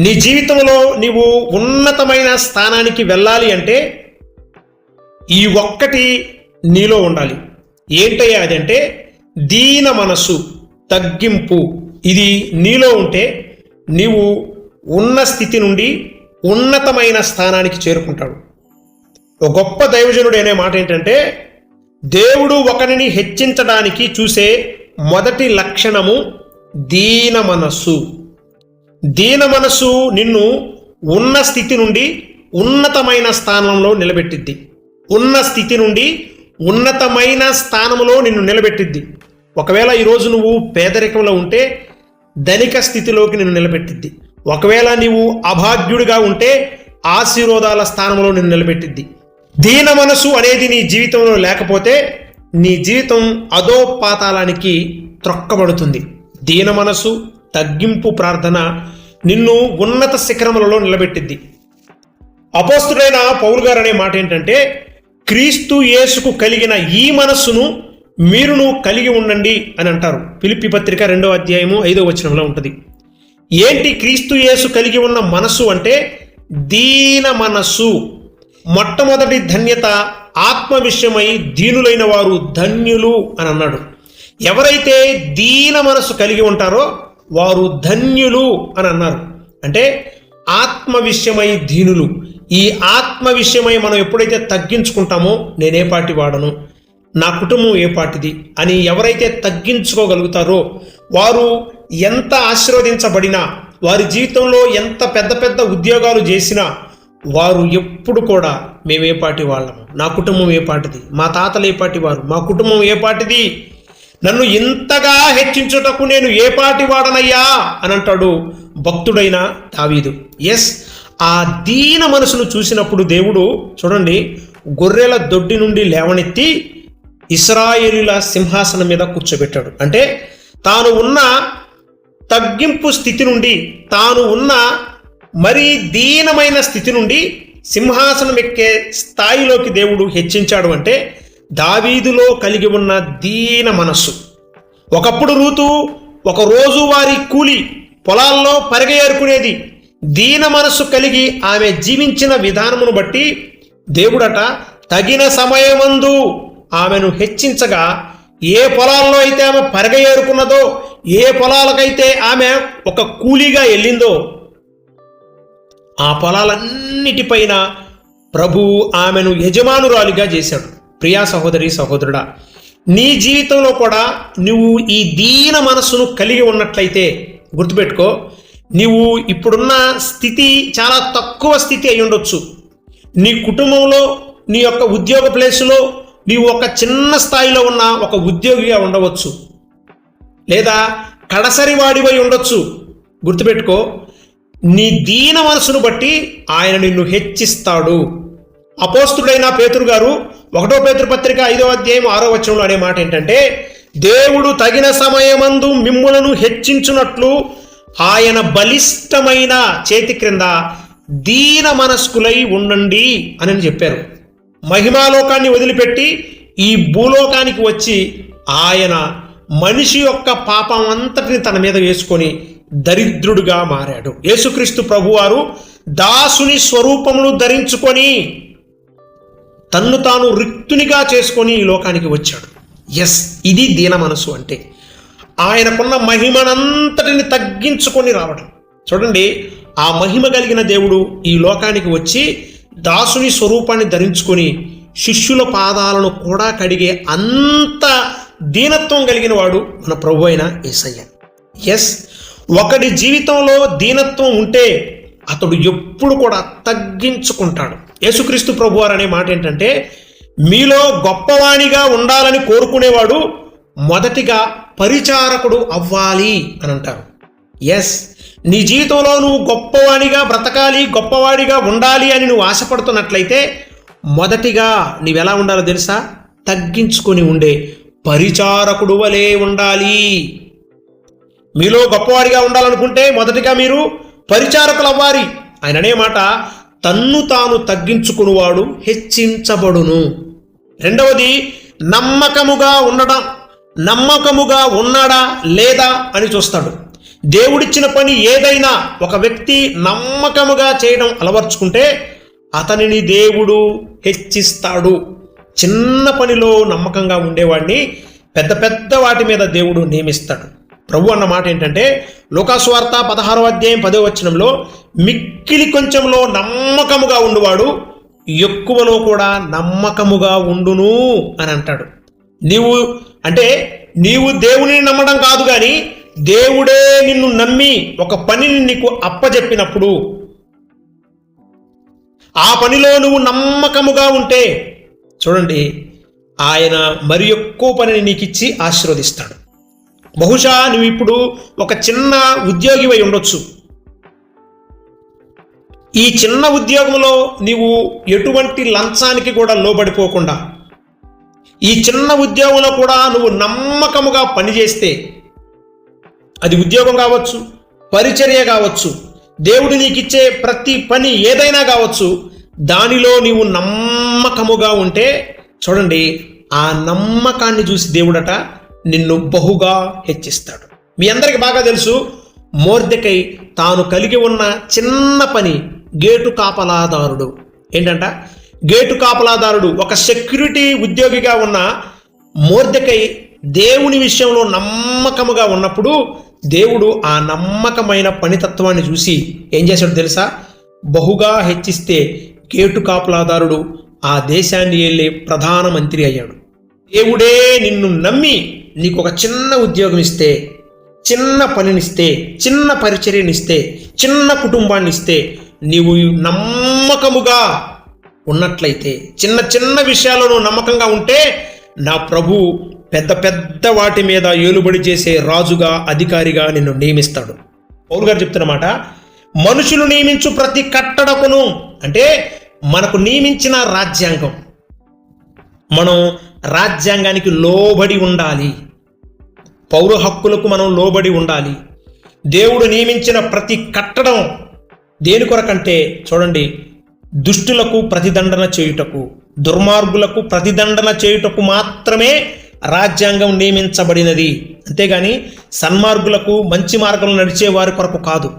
నీ జీవితంలో నీవు ఉన్నతమైన స్థానానికి వెళ్ళాలి అంటే ఈ ఒక్కటి నీలో ఉండాలి. ఏంటయ్యా అదంటే దీన మనస్సు తగ్గింపు. ఇది నీలో ఉంటే నీవు ఉన్న స్థితి నుండి ఉన్నతమైన స్థానానికి చేరుకుంటాడు ఒక గొప్ప దైవజనుడు అనే మాట ఏంటంటే దేవుడు ఒకరిని హెచ్చించడానికి చూసే మొదటి లక్షణము దీన మనస్సు. దీన మనసు నిన్ను ఉన్న స్థితి నుండి ఉన్నతమైన స్థానంలో నిలబెట్టిద్ది. ఉన్న స్థితి నుండి ఉన్నతమైన స్థానంలో నిన్ను నిలబెట్టిద్ది. ఒకవేళ ఈరోజు నువ్వు పేదరికంలో ఉంటే ధనిక స్థితిలోకి నిన్ను నిలబెట్టిద్ది. ఒకవేళ నీవు అభాగ్యుడిగా ఉంటే ఆశీర్వాదాల స్థానంలో నిన్ను నిలబెట్టిద్ది. దీన మనసు అనేది నీ జీవితంలో లేకపోతే నీ జీవితం అధోపాతాలానికి త్రొక్కబడుతుంది. దీన మనసు తగ్గింపు ప్రార్థన నిన్ను ఉన్నత శిఖరములలో నిలబెట్టిద్ది అపోస్తుడైన పౌలు గారు అనే మాట ఏంటంటే క్రీస్తు యేసుకు కలిగిన ఈ మనస్సును మీరును కలిగి ఉండండి అని అంటారు. పిలిపి పత్రిక రెండవ అధ్యాయము ఐదో వచనంలో ఉంటుంది. ఏంటి క్రీస్తు యేసు కలిగి ఉన్న మనస్సు అంటే దీన మనస్సు. మొట్టమొదటి ధన్యత ఆత్మ విషయమై దీనులైన వారు ధన్యులు అని అన్నాడు. ఎవరైతే దీన మనస్సు కలిగి ఉంటారో వారు ధన్యులు అని అన్నారు. అంటే ఆత్మ విషయమై దీనులు. ఈ ఆత్మ విషయమై మనం ఎప్పుడైతే తగ్గించుకుంటామో నేనే పాటి వాడను నా కుటుంబం ఏ పాటిది అని ఎవరైతే తగ్గించుకోగలుగుతారో వారు ఎంత ఆశీర్వదించబడినా వారి జీవితంలో ఎంత పెద్ద పెద్ద ఉద్యోగాలు చేసినా వారు ఎప్పుడు కూడా మేమే పాటి వాళ్ళము. నా కుటుంబం ఏ పాటిది? మా తాతలు ఏ పాటి వారు మా కుటుంబం ఏ పాటిది? నన్ను ఇంతగా హెచ్చించుటకు నేను ఏ పాటి వాడనయ్యా? అని అంటాడు భక్తుడైన దావీదు. ఎస్ ఆ దీన మనసును చూసినప్పుడు దేవుడు చూడండి గొర్రెల దొడ్డి నుండి లేవనెత్తి ఇస్రాయేలుల సింహాసనం మీద కూర్చోబెట్టాడు. అంటే తాను ఉన్న తగ్గింపు స్థితి నుండి తాను ఉన్న మరీ దీనమైన స్థితి నుండి సింహాసనం ఎక్కే స్థాయిలోకి దేవుడు హెచ్చించాడు అంటే దావీదులో కలిగి ఉన్న దీన మనస్సు. ఒకప్పుడు రూతు ఒక రోజువారి కూలి పొలాల్లో పరిగెరుకునేది దీన మనస్సు కలిగి ఆమె జీవించిన విధానమును బట్టి దేవుడట తగిన సమయమందు ఆమెను హెచ్చించగా ఏ పొలాల్లో అయితే ఆమె పరిగెరుకున్నదో ఏ పొలాలకైతే ఆమె ఒక కూలీగా వెళ్ళిందో ఆ పొలాలన్నిటిపైన ప్రభు ఆమెను యజమానురాలిగా చేశాడు. ప్రియా సహోదరి సహోదరుడా నీ జీవితంలో కూడా నువ్వు ఈ దీన మనస్సును కలిగి ఉన్నట్లయితే గుర్తుపెట్టుకో నీవు ఇప్పుడున్న స్థితి చాలా తక్కువ స్థితి అయి ఉండొచ్చు. నీ కుటుంబంలో నీ యొక్క ఉద్యోగ ప్లేసులో నీవు ఒక చిన్న స్థాయిలో ఉన్న ఒక ఉద్యోగిగా ఉండవచ్చు. లేదా కడసరి వాడివై ఉండొచ్చు. గుర్తుపెట్టుకో నీ దీన మనసును బట్టి ఆయన నిన్ను హెచ్చిస్తాడు. అపోస్తుడైన పేతురు గారు ఒకటో పేతృపత్రిక ఐదో అధ్యాయం ఆరో వచనంలో అనే మాట ఏంటంటే దేవుడు తగిన సమయమందు మిమ్ములను హెచ్చించినట్లు ఆయన బలిష్టమైన చేతి క్రింద దీన మనస్కులై ఉండండి అని చెప్పారు. మహిమాలోకాన్ని వదిలిపెట్టి ఈ భూలోకానికి వచ్చి ఆయన మనిషి యొక్క పాపం అంతటిని తన మీద వేసుకొని దరిద్రుడుగా మారాడు. యేసుక్రీస్తు ప్రభువారు దాసుని స్వరూపమును ధరించుకొని తన్ను తాను రిక్తునిగా చేసుకొని ఈ లోకానికి వచ్చాడు. ఎస్ ఇది దీన మనసు అంటే. ఆయనకున్న మహిమనంతటిని తగ్గించుకొని రావడం. చూడండి ఆ మహిమ కలిగిన దేవుడు ఈ లోకానికి వచ్చి దాసుని స్వరూపాన్ని ధరించుకొని శిష్యుల పాదాలను కూడా కడిగే అంత దీనత్వం కలిగిన వాడు మన ప్రభు అయిన యేసయ్య ఎస్ ఒకడి జీవితంలో దీనత్వం ఉంటే అతడు ఎప్పుడు కూడా తగ్గించుకుంటాడు. యేసుక్రీస్తు ప్రభువారు అనే మాట ఏంటంటే మీలో గొప్పవాణిగా ఉండాలని కోరుకునేవాడు మొదటిగా పరిచారకుడు అవ్వాలి అని అంటారు. ఎస్ నీ జీవితంలో నువ్వు గొప్పవాడిగా బ్రతకాలి గొప్పవాడిగా ఉండాలి అని నువ్వు ఆశపడుతున్నట్లయితే మొదటిగా నీవెలా ఉండాలో తెలుసా? తగ్గించుకొని ఉండే పరిచారకుడు వలే ఉండాలి. మీలో గొప్పవాడిగా ఉండాలనుకుంటే మొదటిగా మీరు పరిచారకులు అవ్వాలి ఆయన అనే మాట తన్ను తాను తగ్గించుకునివాడు హెచ్చించబడును. రెండవది నమ్మకముగా ఉండడం నమ్మకముగా ఉన్నాడా లేదా అని చూస్తాడు. దేవుడిచ్చిన పని ఏదైనా ఒక వ్యక్తి నమ్మకముగా చేయడం అలవర్చుకుంటే అతనిని దేవుడు హెచ్చిస్తాడు. చిన్న పనిలో నమ్మకంగా ఉండేవాడిని పెద్ద పెద్ద వాటి మీద దేవుడు నియమిస్తాడు. ప్రభు అన్న మాట ఏంటంటే లోకాస్వార్త పదహారో అధ్యాయం పదో వచనంలో మిక్కిలి కొంచెంలో నమ్మకముగా ఉండువాడు ఎక్కువలో కూడా నమ్మకముగా ఉండును అని అంటాడు. నీవు అంటే నీవు దేవుని నమ్మడం కాదు కానీ దేవుడే నిన్ను నమ్మి ఒక పనిని నీకు అప్పజెప్పినప్పుడు ఆ పనిలో నువ్వు నమ్మకముగా ఉంటే చూడండి ఆయన మరి ఎక్కువ పనిని నీకు ఇచ్చి ఆశీర్వదిస్తాడు. బహుశా నువ్వు ఇప్పుడు ఒక చిన్న ఉద్యోగివై ఉండొచ్చు. ఈ చిన్న ఉద్యోగంలో నీవు ఎటువంటి లంచానికి కూడా లోబడిపోకుండా ఈ చిన్న ఉద్యోగంలో కూడా నువ్వు నమ్మకముగా పనిచేస్తే అది ఉద్యోగం కావచ్చు పరిచర్య కావచ్చు దేవుడు నీకు ఇచ్చే ప్రతి పని ఏదైనా కావచ్చు దానిలో నీవు నమ్మకముగా ఉంటే చూడండి ఆ నమ్మకాన్ని చూసి దేవుడట నిన్ను బహుగా హెచ్చిస్తాడు. మీ అందరికి బాగా తెలుసు మోర్దెకై తాను కలిగి ఉన్న చిన్న పని గేటు కాపలాదారుడు. ఏంటంట? గేటు కాపలాదారుడు ఒక సెక్యూరిటీ ఉద్యోగిగా ఉన్న మోర్దెకై దేవుని విషయంలో నమ్మకముగా ఉన్నప్పుడు దేవుడు ఆ నమ్మకమైన పనితత్వాన్ని చూసి ఏం చేశాడు తెలుసా? బహుగా హెచ్చిస్తే గేటు కాపలాదారుడు ఆ దేశాన్ని వెళ్ళే ప్రధానమంత్రి అయ్యాడు. దేవుడే నిన్ను నమ్మి నీకు ఒక చిన్న ఉద్యోగం ఇస్తే చిన్న పనినిస్తే చిన్న పరిచర్యనిస్తే చిన్న కుటుంబాన్ని ఇస్తే నీవు నమ్మకముగా ఉన్నట్లయితే చిన్న చిన్న విషయాల్లో నువ్వు నమ్మకంగా ఉంటే నా ప్రభు పెద్ద పెద్ద వాటి మీద ఏలుబడి చేసే రాజుగా అధికారిగా నిన్ను నియమిస్తాడు. పౌరు గారు చెప్తున్నమాట మనుషులు నియమించు ప్రతి కట్టడకును అంటే మనకు నియమించిన రాజ్యాంగం. మనం రాజ్యాంగానికి లోబడి ఉండాలి. పౌర హక్కులకు మనం లోబడి ఉండాలి. దేవుడు నియమించిన ప్రతి కట్టడం దేని కొరకంటే చూడండి దుష్టులకు ప్రతిదండన చేయుటకు దుర్మార్గులకు ప్రతిదండన చేయుటకు మాత్రమే రాజ్యాంగం నియమించబడినది. అంతేగాని సన్మార్గులకు మంచి మార్గంలో నడిచే వారి కొరకు కాదు.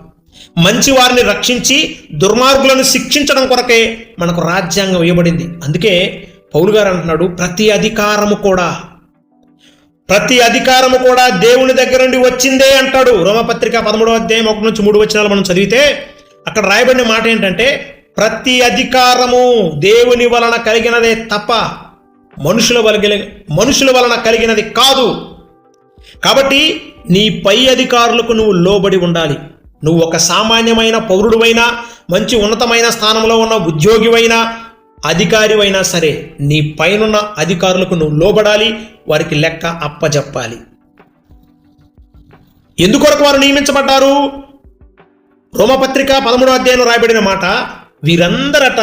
మంచి వారిని రక్షించి దుర్మార్గులను శిక్షించడం కొరకే మనకు రాజ్యాంగం ఇవ్వబడింది. అందుకే పౌలు గారు అంటున్నాడు ప్రతి అధికారము కూడా ప్రతి అధికారము కూడా దేవుని దగ్గర నుండి వచ్చిందే అంటాడు. రోమపత్రిక పదమూడవ అధ్యాయం ఒకటి నుంచి మూడు వచనాలు మనం చదివితే అక్కడ రాయబడిన మాట ఏంటంటే ప్రతి అధికారము దేవుని వలన కలిగినదే తప్ప మనుషుల వలన మనుషుల వలన కలిగినది కాదు. కాబట్టి నీ పై అధికారులకు నువ్వు లోబడి ఉండాలి. నువ్వు ఒక సామాన్యమైన పౌరుడువైనా మంచి ఉన్నతమైన స్థానంలో ఉన్న ఉద్యోగివైనా అధికారివైనా సరే నీ పైనున్న అధికారులకు నువ్వు లోబడాలి వారికి లెక్క అప్పజెప్పాలి. ఎందుకొరకు వారు నియమించబడ్డారు? రోమపత్రిక పదమూడో అధ్యాయంలో రాయబడిన మాట వీరందరట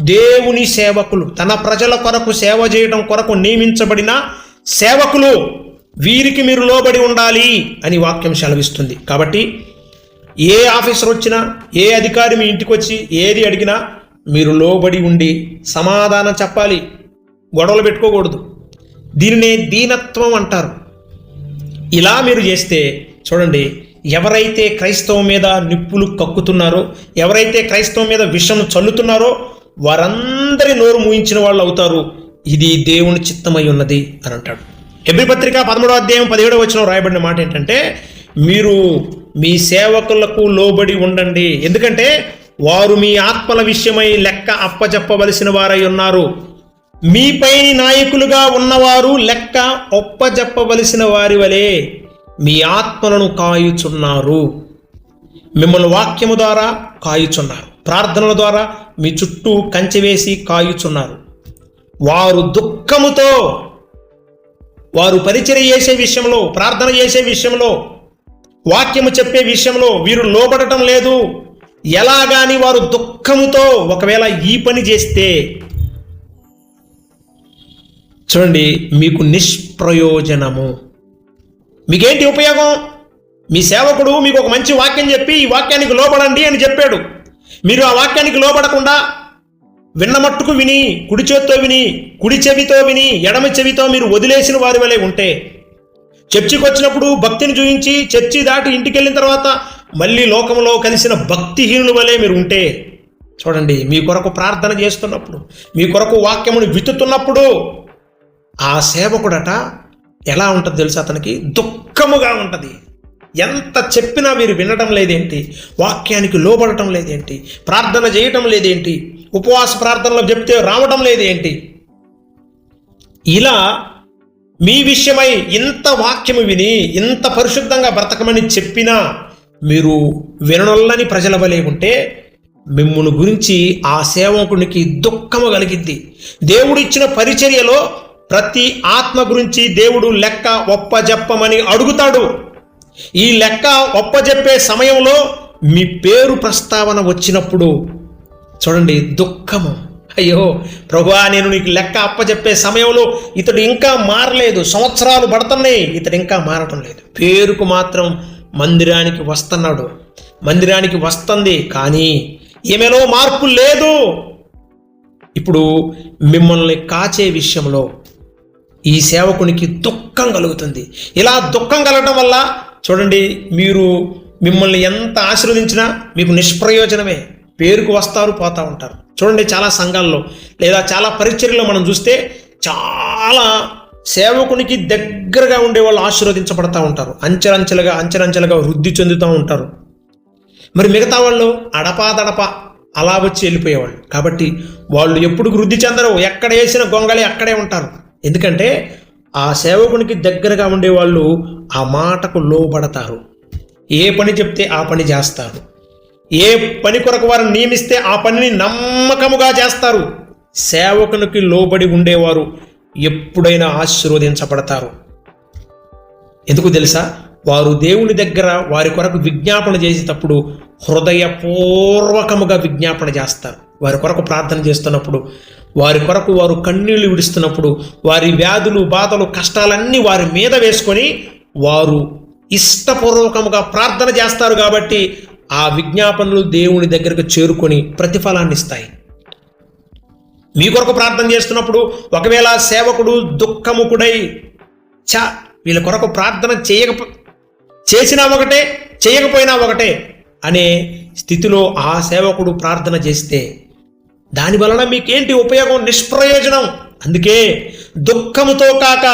దేవుని సేవకులు తన ప్రజల కొరకు సేవ చేయడం కొరకు నియమించబడిన సేవకులు వీరికి మీరు లోబడి ఉండాలి అని వాక్యం సెలవిస్తుంది. కాబట్టి ఏ ఆఫీసర్ వచ్చినా ఏ అధికారి మీ ఇంటికి వచ్చి ఏది అడిగినా మీరు లోబడి ఉండి సమాధానం చెప్పాలి. గొడవలు పెట్టుకోకూడదు. దీనినే దీనత్వం అంటారు. ఇలా మీరు చేస్తే చూడండి ఎవరైతే క్రైస్తవం మీద నిప్పులు కక్కుతున్నారో ఎవరైతే క్రైస్తవం మీద విషం చల్లుతున్నారో వారందరి నోరు మూయించిన వాళ్ళు అవుతారు. ఇది దేవుని చిత్తమై ఉన్నది అని అంటాడు. ఎబ్రి పత్రిక పదమూడవ అధ్యాయం పదిహేడవ వచ్చిన రాయబడిన మాట ఏంటంటే మీరు మీ సేవకులకు లోబడి ఉండండి. ఎందుకంటే వారు మీ ఆత్మల విషయమై లెక్క అప్పజెప్పవలసిన వారై ఉన్నారు. మీపై నాయకులుగా ఉన్నవారు లెక్క ఒప్పజెప్పవలసిన వారి వలె మీ ఆత్మలను కాయుచున్నారు. మిమ్మల్ని వాక్యము ద్వారా కాయుచున్నారు. ప్రార్థనల ద్వారా మీ చుట్టూ కంచె వేసి కాయుచున్నారు. వారు దుఃఖముతో వారు పరిచయం చేసే విషయంలో ప్రార్థన చేసే విషయంలో వాక్యము చెప్పే విషయంలో వీరు లోబడటం లేదు. ఎలాగాని వారు దుఃఖముతో ఒకవేళ ఈ పని చేస్తే? చూడండి మీకు నిష్ప్రయోజనము. మీకేంటి ఉపయోగం? మీ సేవకుడు మీకు ఒక మంచి వాక్యం చెప్పి ఈ వాక్యానికి లోబడండి అని చెప్పాడు. మీరు ఆ వాక్యానికి లోబడకుండా విన్న మట్టుకు విని కుడి చేత్తో విని కుడి చెవితో విని ఎడమ చెవితో మీరు వదిలేసిన వారి వలె ఉంటే చర్చికి వచ్చినప్పుడు భక్తిని చూపించి చర్చి దాటి ఇంటికి వెళ్ళిన తర్వాత మళ్ళీ లోకంలో కలిసిన భక్తిహీనుల వలె మీరు ఉంటే చూడండి మీ కొరకు ప్రార్థన చేస్తున్నప్పుడు మీ కొరకు వాక్యమును విత్తుతున్నప్పుడు ఆ సేవకుడట ఎలా ఉంటుంది తెలుసు అతనికి? దుఃఖముగా ఉంటుంది. ఎంత చెప్పినా మీరు వినడం లేదేంటి? వాక్యానికి లోబడటం లేదేంటి? ప్రార్థన చేయటం లేదేంటి? ఉపవాస ప్రార్థనలో చెప్తే రావడం లేదేంటి? ఇలా మీ విషయమై ఇంత వాక్యము విని ఇంత పరిశుద్ధంగా బ్రతకమని చెప్పినా మీరు విననొల్లని ప్రజల వలె ఉంటే మిమ్మును గురించి ఆ సేవకునికి దుఃఖము కలిగిద్ది. దేవుడిచ్చిన పరిచర్యలో ప్రతి ఆత్మ గురించి దేవుడు లెక్క ఒప్పజెప్పమని అడుగుతాడు. ఈ లెక్క ఒప్పజెప్పే సమయంలో మీ పేరు ప్రస్తావన వచ్చినప్పుడు చూడండి దుఃఖము. అయ్యో ప్రభువా నేను నీకు లెక్క అప్పచెప్పే సమయంలో ఇతడు ఇంకా మారలేదు. సంవత్సరాలు పడుతున్నాయి ఇతడు ఇంకా మారటం లేదు. పేరుకు మాత్రం మందిరానికి వస్తున్నాడు. మందిరానికి వస్తుంది కానీ ఈమెలో మార్పు లేదు. ఇప్పుడు మిమ్మల్ని కాచే విషయంలో ఈ సేవకునికి దుఃఖం కలుగుతుంది. ఇలా దుఃఖం కలగడం వల్ల చూడండి మీరు మిమ్మల్ని ఎంత ఆశీర్వదించినా మీకు నిష్ప్రయోజనమే. పేరుకు వస్తారు పోతూ ఉంటారు. చూడండి చాలా సంఘాల్లో లేదా చాలా పరిచర్యలో మనం చూస్తే చాలా సేవకునికి దగ్గరగా ఉండే వాళ్ళు ఆశీర్వదించబడతా ఉంటారు. అంచెలంచెలుగా అంచెలంచెలుగా వృద్ధి చెందుతూ ఉంటారు. మరి మిగతా వాళ్ళు అడపాదడప అలా వచ్చి వెళ్ళిపోయేవాళ్ళు. కాబట్టి వాళ్ళు ఎప్పుడు వృద్ధి చెందరు ఎక్కడ వేసిన గొంగళి అక్కడే ఉంటారు. ఎందుకంటే ఆ సేవకునికి దగ్గరగా ఉండేవాళ్ళు ఆ మాటకు లోబడతారు. ఏ పని చెప్తే ఆ పని చేస్తారు. ఏ పని కొరకు వారిని నియమిస్తే ఆ పనిని నమ్మకముగా చేస్తారు. సేవకునికి లోబడి ఉండేవారు. ఎప్పుడైనా ఆశీర్వదించబడతారు. ఎందుకు తెలుసా? వారు దేవుని దగ్గర వారి కొరకు విజ్ఞాపన చేసేటప్పుడు హృదయపూర్వకముగా విజ్ఞాపన చేస్తారు. వారి కొరకు ప్రార్థన చేస్తున్నప్పుడు వారి కొరకు వారు కన్నీళ్ళు విడుస్తున్నప్పుడు వారి వ్యాధులు బాధలు కష్టాలన్నీ వారి మీద వేసుకొని వారు ఇష్టపూర్వకముగా ప్రార్థన చేస్తారు కాబట్టి ఆ విజ్ఞాపనలు దేవుని దగ్గరకు చేరుకొని ప్రతిఫలాన్ని ఇస్తాయి మీ కొరకు ప్రార్థన చేస్తున్నప్పుడు ఒకవేళ సేవకుడు దుఃఖముకుడై చ వీళ్ళ కొరకు ప్రార్థన చేయక చేసినా ఒకటే చేయకపోయినా ఒకటే అనే స్థితిలో ఆ సేవకుడు ప్రార్థన చేస్తే దాని వలన మీకేంటి ఉపయోగం? నిష్ప్రయోజనం. అందుకే దుఃఖముతో కాక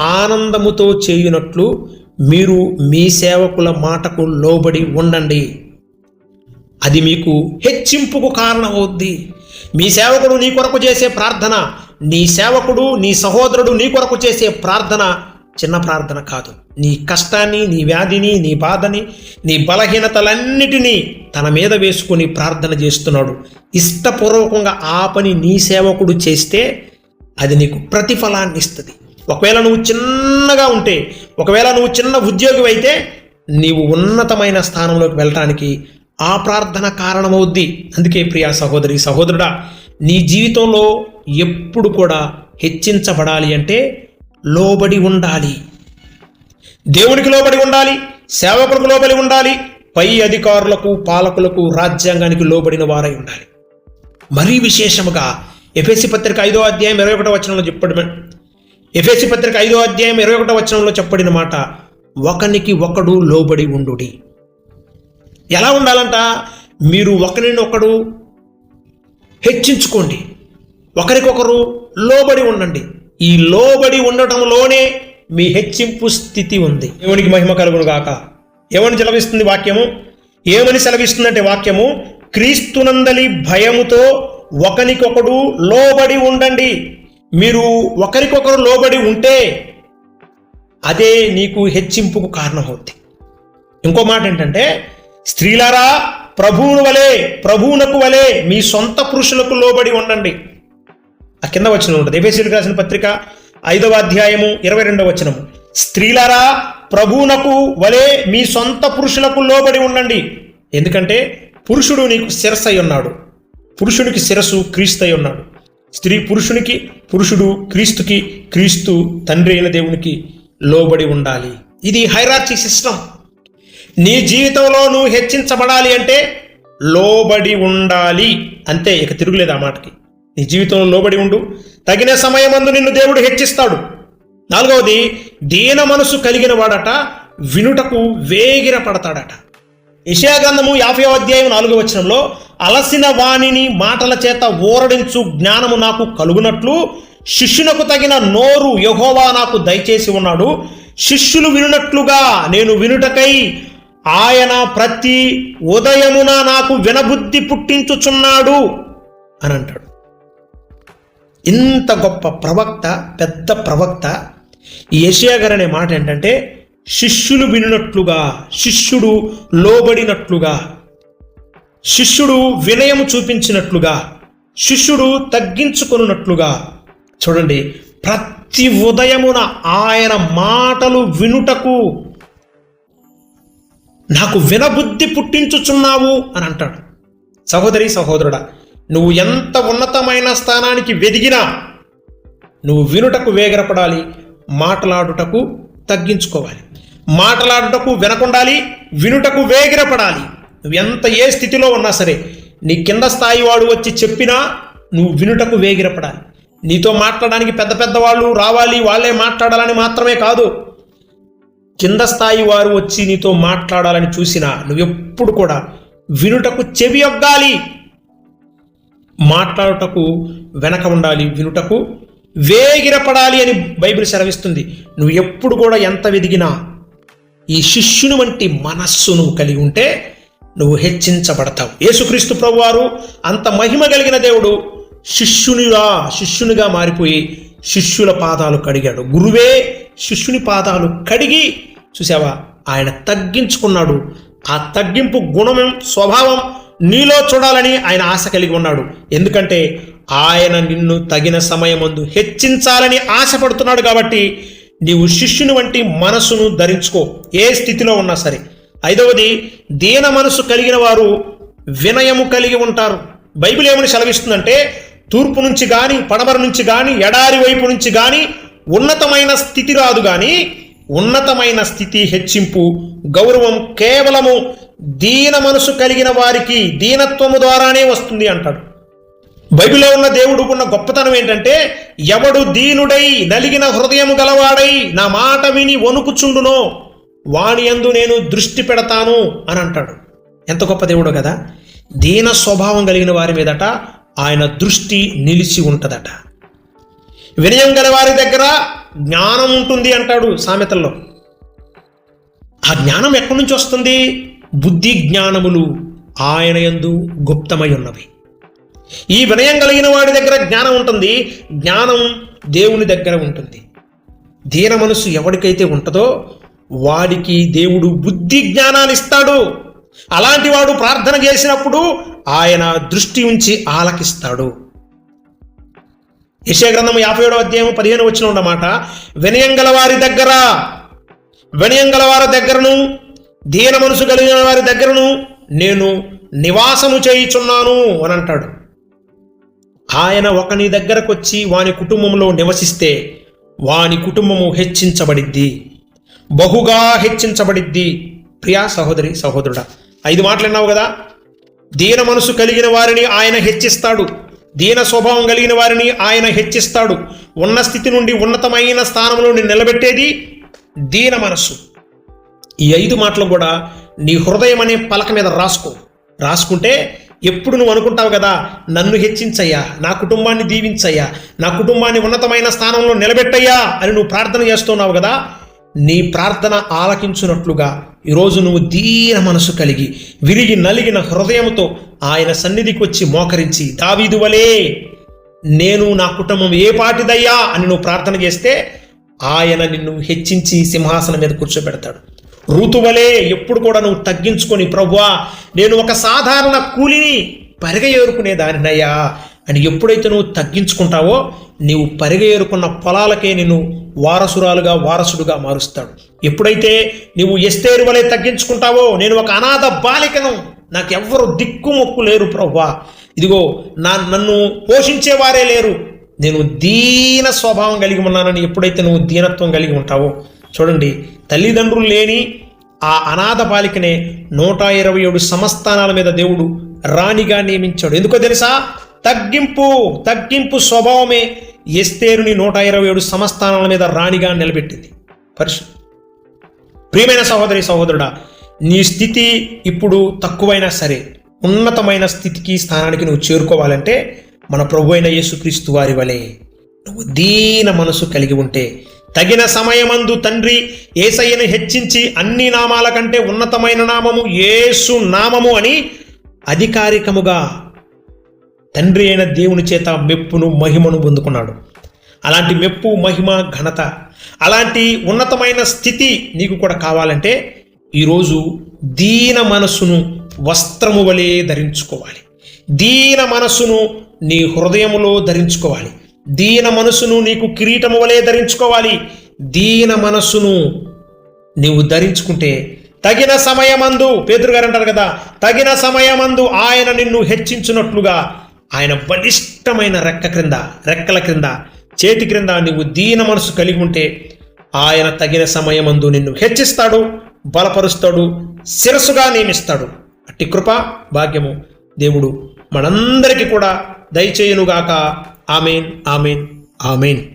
ఆనందముతో చేయునట్లు మీరు మీ సేవకుల మాటకు లోబడి ఉండండి. అది మీకు హెచ్చింపుకు కారణమవుద్ది. మీ సేవకుడు నీ కొరకు చేసే ప్రార్థన నీ సేవకుడు నీ సహోదరుడు నీ కొరకు చేసే ప్రార్థన చిన్న ప్రార్థన కాదు. నీ కష్టాన్ని నీ వ్యాధిని నీ బాధని నీ బలహీనతలన్నిటినీ తన మీద వేసుకొని ప్రార్థన చేస్తున్నాడు. ఇష్టపూర్వకంగా ఆ పని నీ సేవకుడు చేస్తే అది నీకు ప్రతిఫలాన్ని ఇస్తుంది. ఒకవేళ నువ్వు చిన్నగా ఉంటే ఒకవేళ నువ్వు చిన్న ఉద్యోగి అయితే నీవు ఉన్నతమైన స్థానంలోకి వెళ్ళటానికి ఆ ప్రార్థన కారణమవుద్ది. అందుకే ప్రియా సహోదరి సహోదరుడా నీ జీవితంలో ఎప్పుడు కూడా హెచ్చించబడాలి అంటే లోబడి ఉండాలి. దేవునికి లోబడి ఉండాలి సేవకులకు లోబడి ఉండాలి పై అధికారులకు పాలకులకు రాజ్యాంగానికి లోబడిన వారై ఉండాలి. మరీ విశేషముగా ఎఫ్ఎస్సి పత్రిక ఐదో అధ్యాయం ఇరవై ఒకటో వచనంలో చెప్పడమే ఎఫ్ఎస్సి పత్రిక ఐదో అధ్యాయం ఇరవై ఒకటో వచనంలో చెప్పబడిన మాట ఒకనికి ఒకడు లోబడి ఉండుడి. ఎలా ఉండాలంట? మీరు ఒకరినొకడు హెచ్చించుకోండి. ఒకరికొకరు లోబడి ఉండండి. ఈ లోబడి ఉండటంలోనే మీ హెచ్చింపు స్థితి ఉంది. దేవునికి మహిమ కలుగును గాక. ఏమని సెలవిస్తుంది వాక్యము? ఏమని సెలవిస్తుందంటే వాక్యము? క్రీస్తునందలి భయముతో ఒకరికొకడు లోబడి ఉండండి. మీరు ఒకరికొకరు లోబడి ఉంటే అదే నీకు హెచ్చింపుకు కారణమవుద్ది. ఇంకో మాట ఏంటంటే స్త్రీలారా ప్రభువును వలె ప్రభువునకు వలె మీ సొంత పురుషులకు లోబడి ఉండండి. ఆ కింద వచనం ఉంటుంది. ఎఫేసీలకు రాసిన పత్రిక ఐదవ అధ్యాయము ఇరవై రెండవ వచనము. స్త్రీలారా ప్రభువునకు వలె మీ సొంత పురుషులకు లోబడి ఉండండి. ఎందుకంటే పురుషుడు నీకు శిరస్సు అయి ఉన్నాడు. పురుషునికి శిరస్సు క్రీస్తు అయి ఉన్నాడు. స్త్రీ పురుషునికి పురుషుడు క్రీస్తుకి క్రీస్తు తండ్రి అయిన దేవునికి లోబడి ఉండాలి. ఇది హైరార్చీ సిస్టమ్. నీ జీవితంలో నువ్వు హెచ్చించబడాలి అంటే లోబడి ఉండాలి. అంతే ఇక తిరుగులేదు ఆ మాటకి. నీ జీవితంలో లోబడి ఉండు. తగిన సమయమందు నిన్ను దేవుడు హెచ్చిస్తాడు. నాలుగవది దీన మనసు కలిగిన వాడట వినుటకు వేగిర పడతాడట గ్రంథము యాభై అధ్యాయం నాలుగో వచనంలో అలసిన వాణిని మాటల చేత ఓరడించు జ్ఞానము నాకు కలుగునట్లు శిష్యునకు తగిన నోరు యహోవా నాకు దయచేసి ఉన్నాడు. శిష్యులు వినున్నట్లుగా నేను వినుటకై ఆయన ప్రతి ఉదయమున నాకు వినబుద్ధి పుట్టించుచున్నాడు అని అంటాడు. ఇంత గొప్ప ప్రవక్త పెద్ద ప్రవక్త ఈ గారు అనే మాట ఏంటంటే శిష్యులు వినినట్లుగా శిష్యుడు లోబడినట్లుగా శిష్యుడు వినయము చూపించినట్లుగా శిష్యుడు తగ్గించుకొనున్నట్లుగా. చూడండి ప్రతి ఉదయమున ఆయన మాటలు వినుటకు నాకు వినబుద్ధి పుట్టించుచున్నావు అని అంటాడు. సహోదరి సహోదరుడా నువ్వు ఎంత ఉన్నతమైన స్థానానికి వెదిగినా నువ్వు వినుటకు వేగరపడాలి మాట్లాడుటకు తగ్గించుకోవాలి. మాట్లాడుటకు వినకుండాలి వినుటకు వేగిరపడాలి. నువ్వు ఎంత ఏ స్థితిలో ఉన్నా సరే నీ కింద స్థాయి వాడు వచ్చి చెప్పినా నువ్వు వినుటకు వేగిరపడాలి. నీతో మాట్లాడడానికి పెద్ద పెద్ద వాళ్ళు రావాలి వాళ్ళే మాట్లాడాలని మాత్రమే కాదు. కింద స్థాయి వారు వచ్చి నీతో మాట్లాడాలని చూసినా నువ్వు ఎప్పుడు కూడా వినుటకు చెవి ఒగ్గాలి మాట్లాడుటకు వెనక ఉండాలి వినుటకు వేగిరపడాలి అని బైబిల్ సెలవిస్తుంది. నువ్వు ఎప్పుడు కూడా ఎంత వెదిగినా ఈ శిష్యుని వంటి మనస్సు నువ్వు కలిగి ఉంటే నువ్వు హెచ్చించబడతావు. యేసుక్రీస్తు ప్రభువారు అంత మహిమ కలిగిన దేవుడు శిష్యునిగా శిష్యునిగా మారిపోయి శిష్యుల పాదాలు కడిగాడు. గురువే శిష్యుని పాదాలు కడిగి చూసావా? ఆయన తగ్గించుకున్నాడు. ఆ తగ్గింపు గుణం స్వభావం నీలో చూడాలని ఆయన ఆశ కలిగి ఉన్నాడు. ఎందుకంటే ఆయన నిన్ను తగిన సమయమందు హెచ్చించాలని ఆశపడుతున్నాడు కాబట్టి నీవు శిష్యుని వంటి మనసును ధరించుకో. ఏ స్థితిలో ఉన్నా సరే. ఐదవది దీన మనసు కలిగిన వారు వినయము కలిగి ఉంటారు. బైబిల్ ఏమని సెలవిస్తుందంటే తూర్పు నుంచి కానీ పడమర నుంచి కానీ ఎడారి వైపు నుంచి కానీ ఉన్నతమైన స్థితి రాదు కానీ ఉన్నతమైన స్థితి హెచ్చింపు గౌరవం కేవలము దీన మనసు కలిగిన వారికి దీనత్వము ద్వారానే వస్తుంది అంటాడు. బైబిల్లో ఉన్న దేవుడు ఉన్న గొప్పతనం ఏంటంటే ఎవడు దీనుడై నలిగిన హృదయము గలవాడై నా మాట విని వణుకుచుండునో వాణి యందు నేను దృష్టి పెడతాను అని అంటాడు. ఎంత గొప్ప దేవుడు కదా! దీన స్వభావం కలిగిన వారి మీదట ఆయన దృష్టి నిలిచి ఉంటదట. వినయం గల వారి దగ్గర జ్ఞానం ఉంటుంది అంటాడు సామెతల్లో. ఆ జ్ఞానం ఎక్కడి నుంచి వస్తుంది? బుద్ధి జ్ఞానములు ఆయన యందు గుప్తమై ఉన్నవి. ఈ వినయం కలిగిన వాడి దగ్గర జ్ఞానం ఉంటుంది జ్ఞానం దేవుని దగ్గర ఉంటుంది. దీన మనసు ఎవరికైతే ఉంటుందో వాడికి దేవుడు బుద్ధి జ్ఞానాన్ని ఇస్తాడు. అలాంటి వాడు ప్రార్థన చేసినప్పుడు ఆయన దృష్టి ఉంచి ఆలకిస్తాడు. యశగ్రంథం యాభై ఏడో అధ్యాయం పదిహేను వచ్చిన ఉన్నమాట వినయంగల వారి దగ్గర వినయం వారి దగ్గరను దీన మనసు కలిగిన వారి దగ్గరను నేను నివాసము చేయుచున్నాను అని అంటాడు. ఆయన ఒకని దగ్గరకు వచ్చి వాని కుటుంబంలో నివసిస్తే వాని కుటుంబము హెచ్చించబడిద్ది బహుగా హెచ్చించబడిద్ది. ప్రియా సహోదరి సహోదరుడా ఐదు మాటలు అన్నావు కదా? దీన మనసు కలిగిన వారిని ఆయన హెచ్చిస్తాడు. దీన స్వభావం కలిగిన వారిని ఆయన హెచ్చిస్తాడు. ఉన్న స్థితి నుండి ఉన్నతమైన స్థానంలో నిలబెట్టేది దీన మనస్సు. ఈ ఐదు మాటలు కూడా నీ హృదయం అనే పలక మీద రాసుకో. రాసుకుంటే ఎప్పుడు నువ్వు అనుకుంటావు కదా నన్ను హెచ్చించయ్యా నా కుటుంబాన్ని దీవించయ్యా నా కుటుంబాన్ని ఉన్నతమైన స్థానంలో నిలబెట్టయ్యా అని నువ్వు ప్రార్థన చేస్తున్నావు కదా నీ ప్రార్థన ఆలకించున్నట్లుగా ఈరోజు నువ్వు దీన మనసు కలిగి విరిగి నలిగిన హృదయంతో ఆయన సన్నిధికి వచ్చి మోకరించి దావీదు వలే నేను నా కుటుంబం ఏ పాటిదయ్యా? అని నువ్వు ప్రార్థన చేస్తే ఆయన నిన్ను హెచ్చించి సింహాసనం మీద కూర్చోబెడతాడు. ఋతువలే ఎప్పుడు కూడా నువ్వు తగ్గించుకొని ప్రవ్వా నేను ఒక సాధారణ కూలిని పరిగ ఏరుకునే దానినయ్యా అని ఎప్పుడైతే నువ్వు తగ్గించుకుంటావో నీవు పరిగేరుకున్న పొలాలకే నిన్ను వారసురాలుగా వారసుడుగా మారుస్తాడు. ఎప్పుడైతే నువ్వు ఎస్తేరు వలె తగ్గించుకుంటావో నేను ఒక అనాథ బాలికను నాకెవ్వరు దిక్కుమొక్కు లేరు ప్రవ్వా. ఇదిగో నా నన్ను పోషించేవారే లేరు. నేను దీన స్వభావం కలిగి ఉన్నానని ఎప్పుడైతే నువ్వు దీనత్వం కలిగి ఉంటావో. చూడండి తల్లిదండ్రులు లేని ఆ అనాథ బాలికనే నూట ఇరవై ఏడు సంస్థానాల మీద దేవుడు రాణిగా నియమించాడు. ఎందుకో తెలుసా? తగ్గింపు తగ్గింపు స్వభావమే ఎస్తేరుని నూట ఇరవై ఏడు సంస్థానాల మీద రాణిగా నిలబెట్టింది. పరిశు ప్రియమైన సహోదరి సహోదరుడా నీ స్థితి ఇప్పుడు తక్కువైనా సరే ఉన్నతమైన స్థితికి స్థానానికి నువ్వు చేరుకోవాలంటే మన ప్రభు అయిన యేసుక్రీస్తు వారి వలె నువ్వు దీన మనసు కలిగి ఉంటే తగిన సమయమందు తండ్రి ఏసయ్యను హెచ్చించి అన్ని నామాల కంటే ఉన్నతమైన నామము యేసు నామము అని అధికారికముగా తండ్రి అయిన దేవుని చేత మెప్పును మహిమను పొందుకున్నాడు. అలాంటి మెప్పు మహిమ ఘనత అలాంటి ఉన్నతమైన స్థితి నీకు కూడా కావాలంటే ఈరోజు దీన మనస్సును వస్త్రము వలె ధరించుకోవాలి. దీన మనస్సును నీ హృదయములో ధరించుకోవాలి. దీన మనస్సును నీకు కిరీటము వలె ధరించుకోవాలి. దీన మనస్సును నీవు ధరించుకుంటే తగిన సమయమందు పేదరు గారు అంటారు కదా తగిన సమయమందు ఆయన నిన్ను హెచ్చించున్నట్లుగా ఆయన బలిష్టమైన రెక్క క్రింద రెక్కల క్రింద చేతి క్రింద నీవు దీన మనసు కలిగి ఉంటే ఆయన తగిన సమయమందు నిన్ను హెచ్చిస్తాడు బలపరుస్తాడు శిరస్సుగా నియమిస్తాడు. అట్టి కృప భాగ్యము దేవుడు మనందరికీ కూడా దయచేయునుగాక. Amen amen amen.